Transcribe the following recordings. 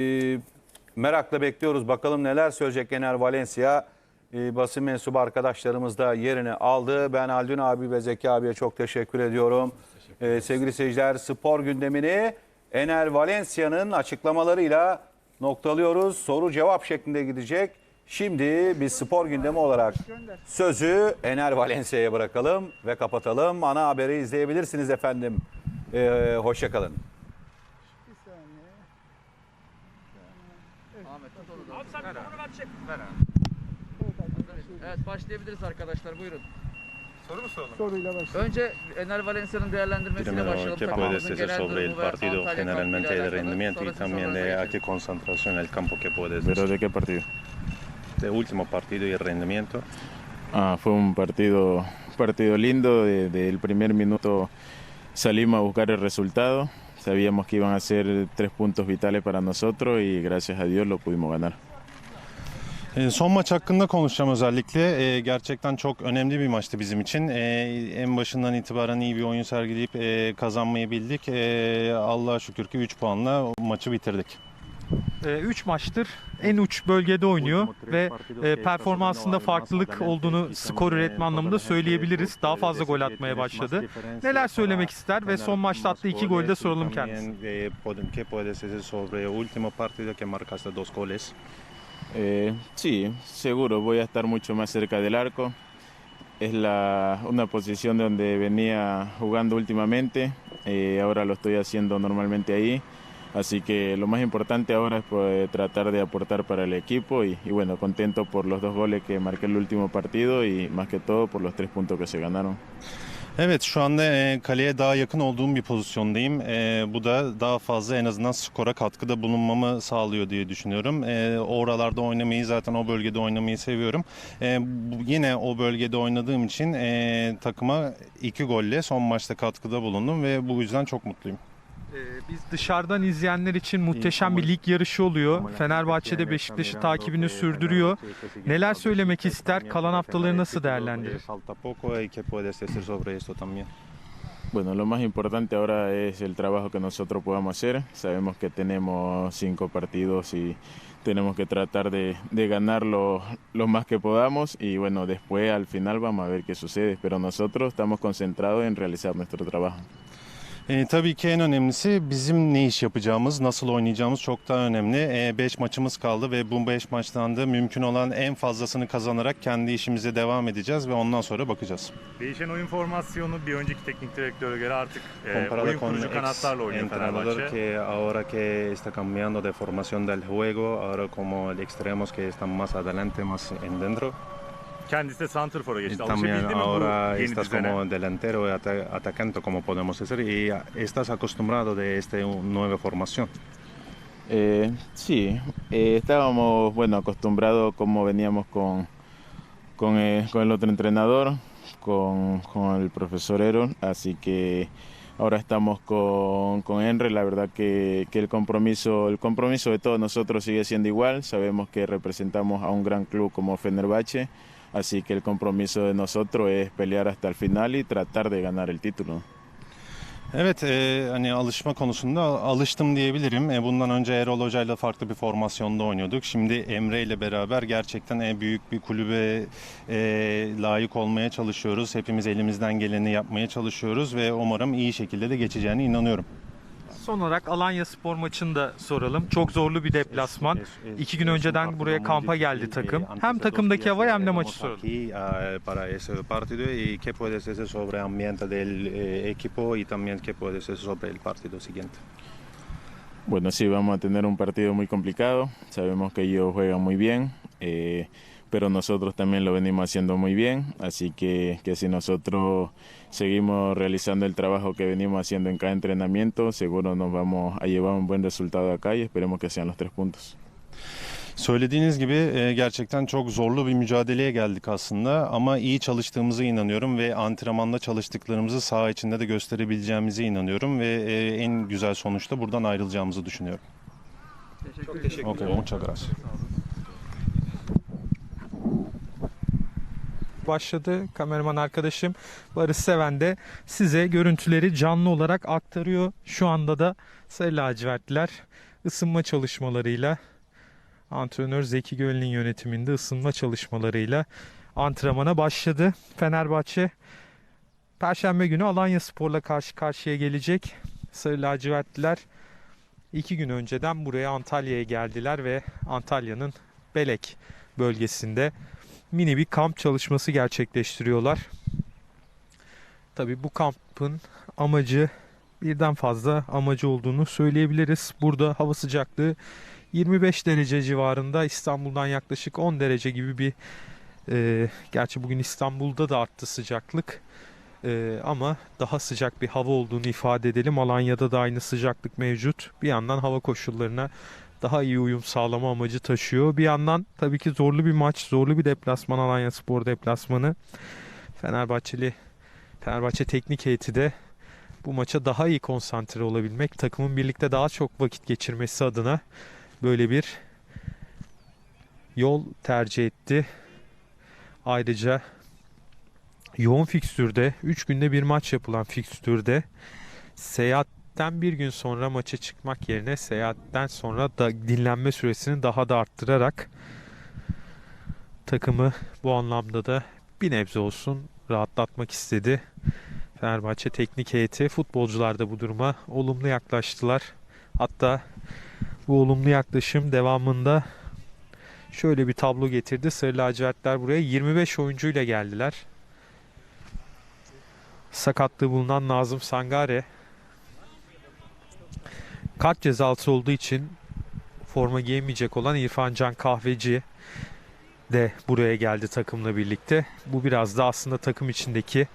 Ee, merakla bekliyoruz. Bakalım neler söyleyecek Ener Valencia. Ee, basın mensubu arkadaşlarımız da yerini aldı. Ben Haldun abi ve Zeki abiye çok teşekkür ediyorum. Ee, sevgili seyirciler spor gündemini Ener Valencia'nın açıklamalarıyla noktalıyoruz. Soru cevap şeklinde gidecek. Şimdi biz spor gündemi olarak sözü Ener Valencia'ya bırakalım ve kapatalım. Ana haberi izleyebilirsiniz efendim. Ee, Hoşçakalın. Ver abi. Ver abi. Evet başlayabiliriz arkadaşlar buyurun. soruyla başlayalım. Önce Ener Valencia'nın değerlendirmesiyle Primero, başlayalım. ¿qué puedes Takımımızın decir genel sobre el durumu ve partido, Antalya generalmente el rendimiento y también de a qué concentración el campo que puedes ¿Pero decir? de qué partido? De último partido y el rendimiento. Ah, fue un partido, partido lindo. Desde el primer minuto salimos a buscar el resultado. Sabíamos que iban a ser tres puntos vitales para nosotros y gracias a Dios lo pudimos ganar. E, Son maç hakkında konuşacağım özellikle. E, Gerçekten çok önemli bir maçtı bizim için. E, En başından itibaren iyi bir oyun sergileyip e, kazanmayı bildik. E, Allah'a şükür ki 3 puanla maçı bitirdik. 3 maçtır en uç bölgede oynuyor ve e, performansında farklılık olduğunu skor üretme anlamında söyleyebiliriz. Daha fazla gol atmaya başladı. Neler söylemek ister ve son maçta attığı iki golü de soralım kendisine. Eh, ¿Qué puedes decir sobre el último partido que marcaste dos goles? Eh, sí, seguro voy a estar mucho más cerca del arco. Es la, una posición donde venía jugando últimamente. Eh, ahora lo estoy haciendo normalmente ahí. Así que lo más importante ahora es pues, tratar de aportar para el equipo y, y bueno, contento por los dos goles que marqué el último partido y más que todo por los tres puntos que se ganaron. Evet şu anda e, kaleye daha yakın olduğum bir pozisyondayım. E, bu da daha fazla en azından skora katkıda bulunmamı sağlıyor diye düşünüyorum. E, oralarda oynamayı zaten o bölgede oynamayı seviyorum. E, yine o bölgede oynadığım için e, takıma iki golle son maçta katkıda bulundum ve bu yüzden çok mutluyum. Ee, Biz dışarıdan izleyenler için muhteşem bir lig yarışı oluyor. Fenerbahçe'de Beşiktaş'ı takibini sürdürüyor. Neler söylemek ister? Kalan haftaları nasıl değerlendirir? Bueno, lo más importante ahora es el trabajo que nosotros podamos hacer. Sabemos que tenemos cinco partidos y tenemos que tratar de, de ganar lo, lo más que podamos y bueno, después al final vamos a ver qué sucede, pero nosotros estamos concentrados en realizar nuestro trabajo. E, tabii ki en önemlisi bizim ne iş yapacağımız, nasıl oynayacağımız çok daha önemli. 5 maçımız kaldı ve bu 5 maçtan da mümkün olan en fazlasını kazanarak kendi işimize devam edeceğiz ve ondan sonra bakacağız. Değişen oyun formasyonu bir önceki teknik direktöre göre artık e, oyun kurucu kanatlarla oynuyor Fenerbahçe. que ahora que está cambiando de formación del juego, ahora como el extremos que están más adelante, más en dentro. Kendisi de Santrfor'a geçti. también Alışabildi mi bu ahora yeni estás düzene? como delantero y ata- atacante, como podemos decir, y estás acostumbrado de esta nueva formación. Eh, sí, eh, estábamos bueno acostumbrados como veníamos con, con, eh, con el otro entrenador, con, con el profesor Aaron, así que ahora estamos con, con Henry, la verdad que, que el compromiso, el compromiso de todos nosotros sigue siendo igual, sabemos que representamos a un gran club como Fenerbahce, así que el compromiso de nosotros es pelear hasta el final y tratar de ganar el título. Evet e, hani alışma konusunda alıştım diyebilirim. E, bundan önce Erol Hoca ile farklı bir formasyonda oynuyorduk. Şimdi Emre ile beraber gerçekten e, büyük bir kulübe e, layık olmaya çalışıyoruz. Hepimiz elimizden geleni yapmaya çalışıyoruz ve umarım iyi şekilde de geçeceğine inanıyorum. Son olarak Alanya Spor maçını da soralım. Çok zorlu bir deplasman. İki gün önceden buraya kampa geldi takım. Hem takımdaki hava hem de maçı soralım. Ah, para ese partido y qué puedes decir sobre ambiente del eh, equipo y también qué puedes decir sobre el partido siguiente. Bueno, sí, vamos a tener un partido muy complicado. Sabemos que ellos juegan muy bien, eh, pero nosotros también lo venimos haciendo muy bien. Así que, que si nosotros seguimos realizando el trabajo que venimos haciendo en cada entrenamiento, seguro nos vamos a llevar un buen resultado acá y esperemos que sean los tres puntos. Söylediğiniz gibi e, gerçekten çok zorlu bir mücadeleye geldik aslında ama iyi çalıştığımıza inanıyorum ve antrenmanda çalıştıklarımızı saha içinde de gösterebileceğimize inanıyorum ve e, en güzel sonuçta buradan ayrılacağımızı düşünüyorum. Teşekkür ederim. Okay, muchas gracias. Başladı. Kameraman arkadaşım Barış Seven de size görüntüleri canlı olarak aktarıyor. Şu anda da Sarı lacivertliler ısınma çalışmalarıyla antrenör Zeki Göl'ün yönetiminde ısınma çalışmalarıyla antrenmana başladı. Fenerbahçe Perşembe günü Alanya Spor'la karşı karşıya gelecek. Sarı lacivertliler iki gün önceden buraya Antalya'ya geldiler ve Antalya'nın Belek bölgesinde mini bir kamp çalışması gerçekleştiriyorlar. Tabi bu kampın amacı birden fazla amacı olduğunu söyleyebiliriz. Burada hava sıcaklığı 25 derece civarında İstanbul'dan yaklaşık 10 derece gibi bir e, gerçi bugün İstanbul'da da arttı sıcaklık. E, ama daha sıcak bir hava olduğunu ifade edelim. Alanya'da da aynı sıcaklık mevcut. Bir yandan hava koşullarına daha iyi uyum sağlama amacı taşıyor. Bir yandan tabii ki zorlu bir maç, zorlu bir deplasman Alanya Spor deplasmanı. Fenerbahçeli Fenerbahçe teknik heyeti de bu maça daha iyi konsantre olabilmek, takımın birlikte daha çok vakit geçirmesi adına böyle bir yol tercih etti. Ayrıca yoğun fikstürde 3 günde bir maç yapılan fikstürde seyahatten bir gün sonra maça çıkmak yerine seyahatten sonra da dinlenme süresini daha da arttırarak takımı bu anlamda da bir nebze olsun rahatlatmak istedi. Fenerbahçe teknik heyeti futbolcular da bu duruma olumlu yaklaştılar. Hatta bu olumlu yaklaşım devamında şöyle bir tablo getirdi. Sarı lacivertler buraya 25 oyuncuyla geldiler. Sakatlığı bulunan Nazım Sangare kart cezası olduğu için forma giyemeyecek olan İrfan Can Kahveci de buraya geldi takımla birlikte. Bu biraz da aslında takım içindeki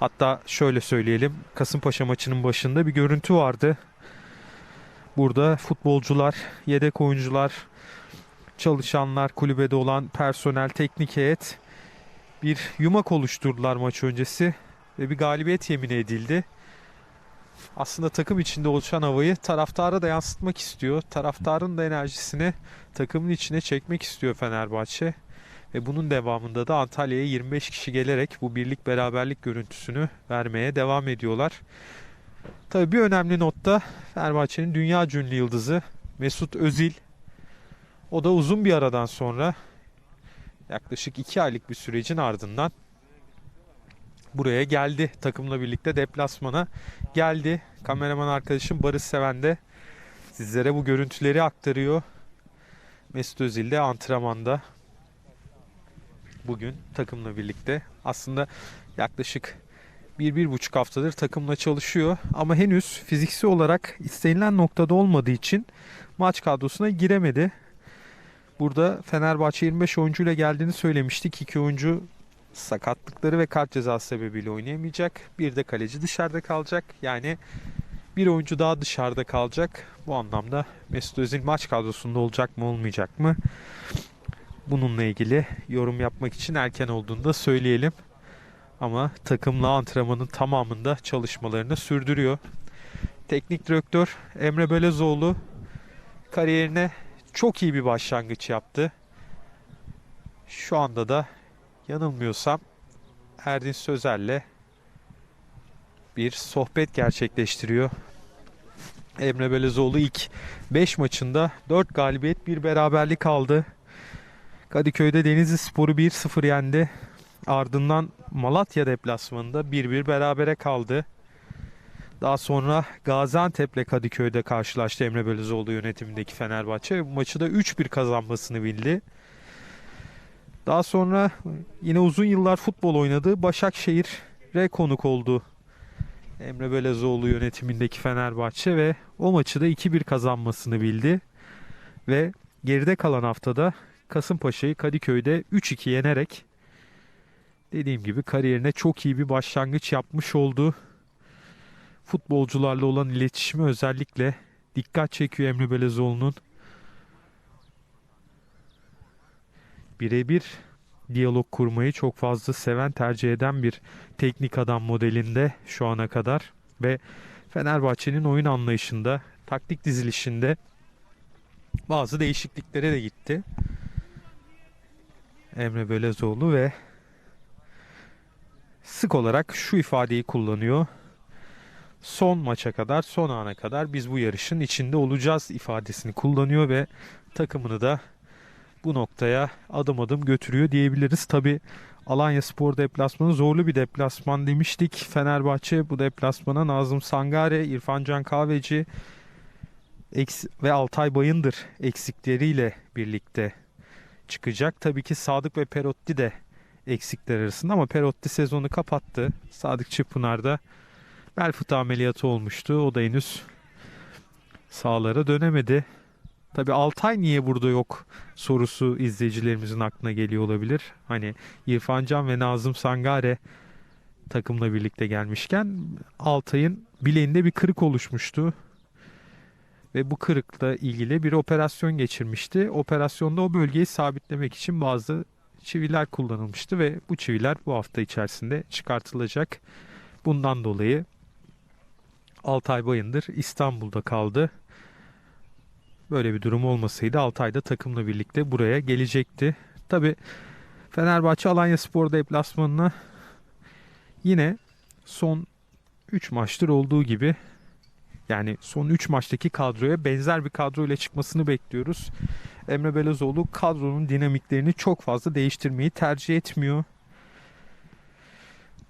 hatta şöyle söyleyelim Kasımpaşa maçının başında bir görüntü vardı. Burada futbolcular, yedek oyuncular, çalışanlar, kulübede olan personel, teknik heyet bir yumak oluşturdular maç öncesi ve bir galibiyet yemin edildi. Aslında takım içinde oluşan havayı taraftara da yansıtmak istiyor. Taraftarın da enerjisini takımın içine çekmek istiyor Fenerbahçe. Ve bunun devamında da Antalya'ya 25 kişi gelerek bu birlik beraberlik görüntüsünü vermeye devam ediyorlar. Tabii bir önemli notta Fenerbahçe'nin dünya ünlü yıldızı Mesut Özil. O da uzun bir aradan sonra yaklaşık 2 aylık bir sürecin ardından buraya geldi. Takımla birlikte deplasmana geldi. Kameraman arkadaşım Barış Seven de sizlere bu görüntüleri aktarıyor. Mesut Özil de antrenmanda bugün takımla birlikte. Aslında yaklaşık bir, bir buçuk haftadır takımla çalışıyor. Ama henüz fiziksel olarak istenilen noktada olmadığı için maç kadrosuna giremedi. Burada Fenerbahçe 25 oyuncuyla geldiğini söylemiştik. İki oyuncu sakatlıkları ve kart cezası sebebiyle oynayamayacak. Bir de kaleci dışarıda kalacak. Yani bir oyuncu daha dışarıda kalacak. Bu anlamda Mesut Özil maç kadrosunda olacak mı olmayacak mı? Bununla ilgili yorum yapmak için erken olduğunu da söyleyelim. Ama takımla antrenmanın tamamında çalışmalarını sürdürüyor. Teknik direktör Emre Belezoğlu kariyerine çok iyi bir başlangıç yaptı. Şu anda da yanılmıyorsam Erdin Sözer'le bir sohbet gerçekleştiriyor. Emre Belezoğlu ilk 5 maçında 4 galibiyet bir beraberlik aldı. Kadıköy'de Denizli Sporu 1-0 yendi. Ardından Malatya deplasmanında 1-1 berabere kaldı. Daha sonra Gaziantep'le Kadıköy'de karşılaştı Emre Belözoğlu yönetimindeki Fenerbahçe. Bu maçı da 3-1 kazanmasını bildi. Daha sonra yine uzun yıllar futbol oynadı. Başakşehir'e konuk oldu Emre Belezoğlu yönetimindeki Fenerbahçe ve o maçı da 2-1 kazanmasını bildi. Ve geride kalan haftada Kasımpaşa'yı Kadıköy'de 3-2 yenerek dediğim gibi kariyerine çok iyi bir başlangıç yapmış oldu. Futbolcularla olan iletişimi özellikle dikkat çekiyor Emre Belezoğlu'nun. Birebir diyalog kurmayı çok fazla seven, tercih eden bir teknik adam modelinde şu ana kadar ve Fenerbahçe'nin oyun anlayışında, taktik dizilişinde bazı değişikliklere de gitti. Emre Belezoğlu ve sık olarak şu ifadeyi kullanıyor. son maça kadar, son ana kadar biz bu yarışın içinde olacağız ifadesini kullanıyor ve takımını da bu noktaya adım adım götürüyor diyebiliriz. Tabi Alanya Spor deplasmanı zorlu bir deplasman demiştik. Fenerbahçe bu deplasmana Nazım Sangare, İrfan Can Kahveci ve Altay Bayındır eksikleriyle birlikte çıkacak. Tabii ki Sadık ve Perotti de eksikler arasında ama Perotti sezonu kapattı. Sadık Çıpınar da bel fıtığı ameliyatı olmuştu. O da henüz sahalara dönemedi. Tabii Altay niye burada yok sorusu izleyicilerimizin aklına geliyor olabilir. Hani İrfan Can ve Nazım Sangare takımla birlikte gelmişken Altay'ın bileğinde bir kırık oluşmuştu. Ve bu kırıkla ilgili bir operasyon geçirmişti. Operasyonda o bölgeyi sabitlemek için bazı çiviler kullanılmıştı ve bu çiviler bu hafta içerisinde çıkartılacak. Bundan dolayı Altay Bayındır İstanbul'da kaldı. Böyle bir durum olmasaydı Altay'da takımla birlikte buraya gelecekti. Tabi Fenerbahçe Alanya Spor deplasmanına yine son 3 maçtır olduğu gibi yani son 3 maçtaki kadroya benzer bir kadroyla çıkmasını bekliyoruz. Emre Belözoğlu kadronun dinamiklerini çok fazla değiştirmeyi tercih etmiyor.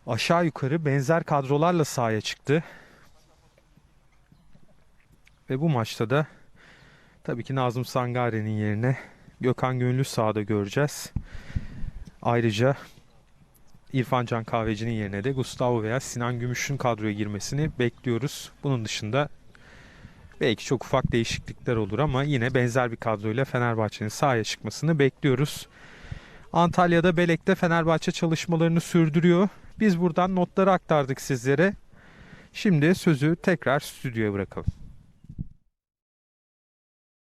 Aşağı yukarı benzer kadrolarla sahaya çıktı. Ve bu maçta da tabii ki Nazım Sangare'nin yerine Gökhan Gönlü sahada göreceğiz. Ayrıca İrfan Can Kahveci'nin yerine de Gustavo veya Sinan Gümüş'ün kadroya girmesini bekliyoruz. Bunun dışında belki çok ufak değişiklikler olur ama yine benzer bir kadroyla Fenerbahçe'nin sahaya çıkmasını bekliyoruz. Antalya'da Belek'te Fenerbahçe çalışmalarını sürdürüyor. Biz buradan notları aktardık sizlere. Şimdi sözü tekrar stüdyoya bırakalım.